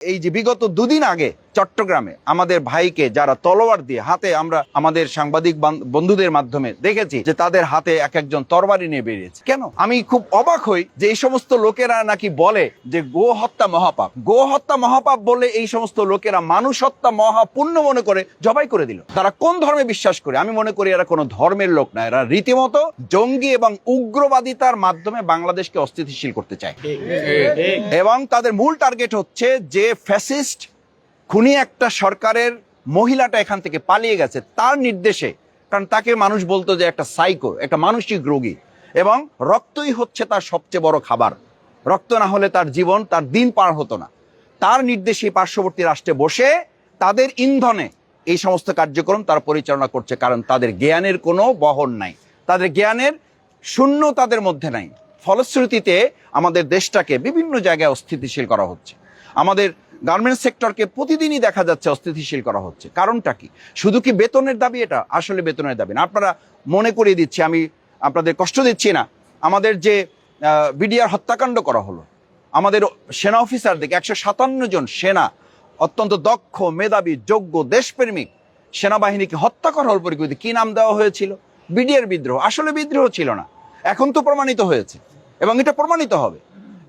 এই যে বিগত দুদিন আগে চট্টগ্রামে আমাদের ভাইকে যারা তলোয়ার দিয়ে হাতে আমরা আমাদের সাংবাদিক বন্ধুদের মাধ্যমে দেখেছি যে তাদের হাতে এক একজন তরবারি নিয়ে বেরিয়েছে। কেন? আমি খুব অবাক হই যে এই সমস্ত লোকেরা নাকি বলে যে গো হত্যা মহাপাপ। গো হত্যা মহাপাপ বলে এই সমস্ত লোকেরা মানুষ হত্যা মহাপুণ্য মনে করে জবাই করে দিল। তারা কোন ধর্মে বিশ্বাস করে? আমি মনে করি এরা কোনো ধর্মের লোক না। এরা রীতিমতো জঙ্গি এবং উগ্রবাদিতার মাধ্যমে বাংলাদেশকে অস্থিতিশীল করতে চায়। এবং তাদের মূল টার্গেট হচ্ছে যে ফ্যাসিস্ট খুনি একটা সরকারের মহিলাটা এখান থেকে পালিয়ে গেছে তার নির্দেশে, কারণ তাকে মানুষ বলতো যে একটা সাইকো একটা মানসিক রোগী। এবং রক্তই হচ্ছে তার সবচেয়ে বড় খাবার। রক্ত না হলে তার জীবন, তার দিন পার হতো না। তার নির্দেশে পার্শ্ববর্তী রাষ্ট্রে বসে তাদের ইন্ধনে এই সমস্ত কার্যক্রম তারা পরিচালনা করছে, কারণ তাদের জ্ঞানের কোনো বহন নাই। তাদের জ্ঞানের শূন্য তাদের মধ্যে নাই। ফলশ্রুতিতে আমাদের দেশটাকে বিভিন্ন জায়গায় অস্থিতিশীল করা হচ্ছে। আমাদের গার্মেন্টস সেক্টরকে প্রতিদিনই দেখা যাচ্ছে অস্থিতিশীল করা হচ্ছে। কারণটা কি? শুধু কি বেতনের দাবি এটা? আসলে বেতনের দাবি না। আপনারা মনে করিয়ে দিচ্ছি, আমি আপনাদের কষ্ট দিচ্ছি না। আমাদের যে বিডিআর হত্যাকাণ্ড করা হলো, আমাদের সেনা অফিসারদেরকে একশো সাতান্ন জন সেনা, অত্যন্ত দক্ষ, মেধাবী, যোগ্য, দেশপ্রেমিক সেনাবাহিনীকে হত্যা করা হল পরিকল্পিত। কি নাম দেওয়া হয়েছিল? বিডিআর বিদ্রোহ। আসলে বিদ্রোহ ছিল না। এখন তো প্রমাণিত হয়েছে। এবং এটা প্রমাণিত হবে।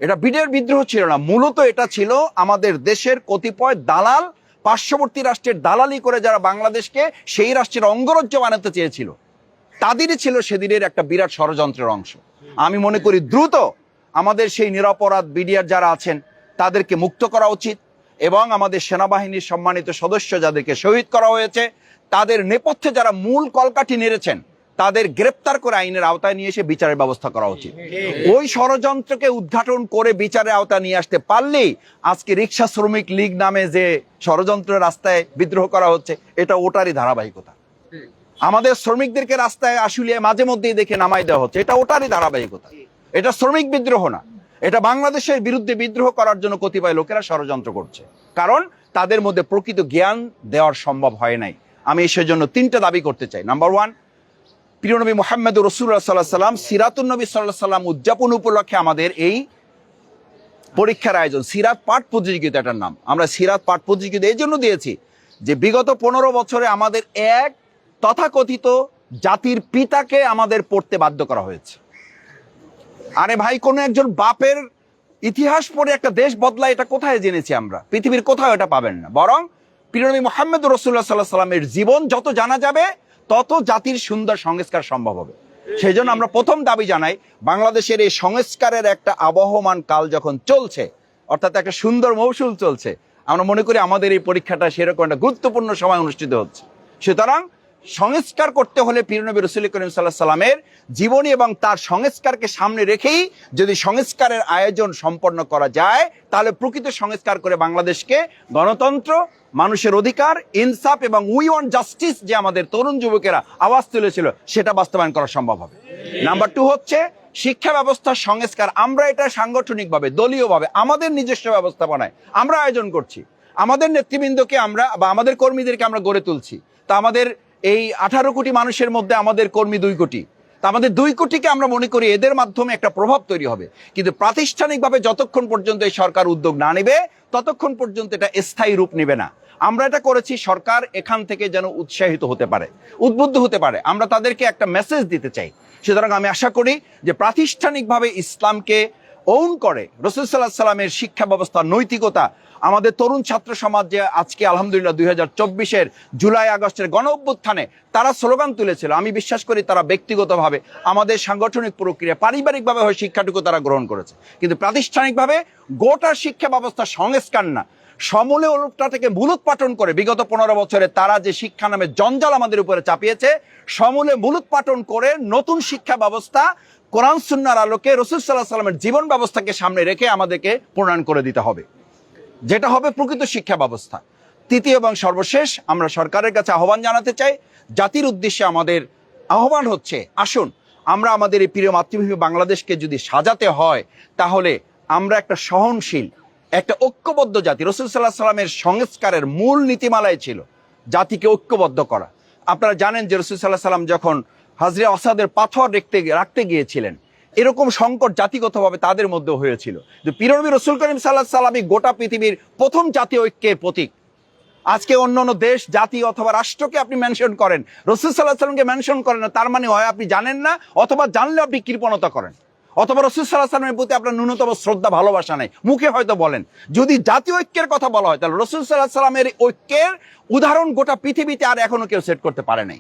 এটা বিডের বিদ্রোহ ছিল না, মূলত এটা ছিল আমাদের দেশের কতিপয় দালাল, পার্শ্ববর্তী রাষ্ট্রের দালালি করে যারা বাংলাদেশকে সেই রাষ্ট্রের অঙ্গরাজ্য বানাতে চেয়েছিল। তাদেরই ছিল সেদিনের একটা বিরাট ষড়যন্ত্রের অংশ। আমি মনে করি দ্রুত আমাদের সেই নিরাপরাধ বিডিআর যারা আছেন, তাদেরকে মুক্ত করা উচিত এবং আমাদের সেনাবাহিনীর সম্মানিত সদস্য যাদেরকে শহীদ করা হয়েছে, তাদের নেপথ্যে যারা মূল কলকাঠি নেড়েছেন তাদের গ্রেপ্তার করে আইনের আওতায় নিয়ে এসে বিচারের ব্যবস্থা করা উচিত। ওই ষড়যন্ত্রকে উদ্ঘাটন করে বিচারের আওতায় নিয়ে আসতে পারলেই আজকে রিক্সা শ্রমিক লীগ নামে যে ষড়যন্ত্র রাস্তায় বিদ্রোহ করা হচ্ছে, এটা ওটারই ধারাবাহিকতা। আমাদের শ্রমিকদেরকে রাস্তায় আসলে মাঝে মধ্যেই দেখে নামাই দেওয়া হচ্ছে, এটা ওটারই ধারাবাহিকতা। এটা শ্রমিক বিদ্রোহ না, এটা বাংলাদেশের বিরুদ্ধে বিদ্রোহ করার জন্য কতিপয় লোকেরা ষড়যন্ত্র করছে। কারণ তাদের মধ্যে প্রকৃত জ্ঞান দেওয়ার সম্ভব হয় নাই। আমি সেজন্য তিনটা দাবি করতে চাই। নাম্বার ওয়ান প্রিয় নবী মোহাম্মদ রসুল্লাহ সাল্লাহ সাল্লাম সিরাতুল নবী সাল্লাহ সাল্লাম উদযাপন উপলক্ষে আমাদের এই পরীক্ষার আয়োজন, সিরাত পাঠ প্রতিযোগিতা এটার নাম। আমরা সিরাত পাঠ প্রতিযোগিতা এই জন্য দিয়েছি যে বিগত পনেরো বছরে আমাদের এক তথাকথিত জাতির পিতাকে আমাদের পড়তে বাধ্য করা হয়েছে। আরে ভাই, কোন একজন বাপের ইতিহাস পড়ে একটা দেশ বদলায়, এটা কোথায় জেনেছি আমরা? পৃথিবীর কোথাও এটা পাবেন না। বরং প্রিয়নবী মোহাম্মদ রসুল্লাহ সাল্লাহ সাল্লামের জীবন যত জানা যাবে তত জাতির সুন্দর সংস্কার সম্ভব হবে। সেই জন্য আমরা প্রথম দাবি জানাই, বাংলাদেশের এই সংস্কারের একটা আবহমান কাল যখন চলছে, অর্থাৎ একটা সুন্দর মৌসুল চলছে, আমরা মনে করি আমাদের এই পরীক্ষাটা সেরকম একটা গুরুত্বপূর্ণ সময় অনুষ্ঠিত হচ্ছে। সুতরাং সংস্কার করতে হলে পীরনবী রসুল করিম সাল্লাহ সাল্লামের জীবনী এবং তার সংস্কারকে সামনে রেখেই যদি সংস্কারের আয়োজন সম্পন্ন করা যায়, তাহলে প্রকৃত সংস্কার করে বাংলাদেশকে গণতন্ত্র, মানুষের অধিকার, ইনসাফ এবং উই ওয়ান জাস্টিস যে আমাদের তরুণ যুবকেরা আওয়াজ তুলেছিল, সেটা বাস্তবায়ন করা সম্ভব হবে। নাম্বার টু হচ্ছে, শিক্ষা ব্যবস্থার সংস্কার আমরা এটা সাংগঠনিকভাবে, দলীয়ভাবে, আমাদের নিজস্ব ব্যবস্থাপনায় আমরা আয়োজন করছি। আমাদের নেতৃবৃন্দকে আমরা বা আমাদের কর্মীদেরকে আমরা গড়ে তুলছি। তা আমাদের এই আঠারো কোটি মানুষের মধ্যে আমাদের কর্মী দুই কোটি। তা আমাদের দুই কোটিকে আমরা মনে করি এদের মাধ্যমে একটা প্রভাব তৈরি হবে। কিন্তু প্রাতিষ্ঠানিকভাবে যতক্ষণ পর্যন্ত এই সরকার উদ্যোগ না নেবে, ততক্ষণ পর্যন্ত এটা স্থায়ী রূপ নেবে না। আমরা এটা করেছি, সরকার এখান থেকে যেন উৎসাহিত হতে পারে, উদ্বুদ্ধ হতে পারে। আমরা তাদেরকে একটা মেসেজ দিতে চাই। সুতরাং আমি আশা করি যে প্রাতিষ্ঠানিকভাবে ইসলামকে ওন করে। রসুল সাল্লাহ সাল্লামের শিক্ষা ব্যবস্থা, নৈতিকতা। আমাদের তরুণ ছাত্র সমাজ যে আজকে আলহামদুলিল্লাহ দুই হাজার চব্বিশের জুলাই আগস্টের গণ অভ্যুত্থানে তারা স্লোগান তুলেছিল। আমি বিশ্বাস করি তারা ব্যক্তিগতভাবে আমাদের সাংগঠনিক প্রক্রিয়া পারিবারিকভাবে হয় শিক্ষাটুকু তারা গ্রহণ করেছে। কিন্তু প্রাতিষ্ঠানিকভাবে গোটা শিক্ষা ব্যবস্থা সংস্কার না। সমূলে ওলটটা থেকে মূলোৎপাটন করে বিগত পনেরো বছরে তারা যে শিক্ষা নামে জঞ্জাল আমাদের উপরে চাপিয়েছে, সমূলে মূলোৎপাটন করে নতুন শিক্ষা ব্যবস্থা কোরআন সুন্নার আলোকে রসুল সাল্লাহ সাল্লামের জীবন ব্যবস্থাকে সামনে রেখে আমাদেরকে প্রণয়ন করে দিতে হবে। যেটা হবে প্রকৃত শিক্ষা ব্যবস্থা। তৃতীয় এবং সর্বশেষ, আমরা সরকারের কাছে আহ্বান জানাতে চাই, জাতির উদ্দেশ্যে আমাদের আহ্বান হচ্ছে, আসুন, আমরা আমাদের এই প্রিয় মাতৃভূমি বাংলাদেশকে যদি সাজাতে হয়, তাহলে আমরা একটা সহনশীল একটা ঐক্যবদ্ধ জাতি। রসুল সাল্লাহ সাল্লামের সংস্কারের মূল নীতিমালায় ছিল জাতিকে ঐক্যবদ্ধ করা। আপনারা জানেন যে রসুল সাল্লাহ সাল্লাম যখন হাজরে অসাদের পাথর রাখতে রাখতে গিয়েছিলেন, এরকম সংকট জাতিগতভাবে তাদের মধ্যে হয়েছিল যে পিরনবী রসুল করিম সাল্লাহ সাল্লামী গোটা পৃথিবীর প্রথম জাতীয় ঐক্যের প্রতীক। আজকে অন্য অন্য দেশ, জাতি অথবা রাষ্ট্রকে আপনি মেনশন করেন, রসুল সাল্লাহ সাল্লামকে মেনশন করেন না, তার মানে হয় আপনি জানেন না, অথবা জানলে আপনি কৃপণতা করেন। অথবা রসুল সাল্লাহ সাল্লামের প্রতি আপনার ন্যূনতম শ্রদ্ধা, ভালোবাসা নেই। মুখে হয়তো বলেন, যদি জাতীয় ঐক্যের কথা বলা হয়, তাহলে রসুল সাল্লাহ সাল্লামের ঐক্যের উদাহরণ গোটা পৃথিবীতে আর এখনও কেউ সেট করতে পারে নাই।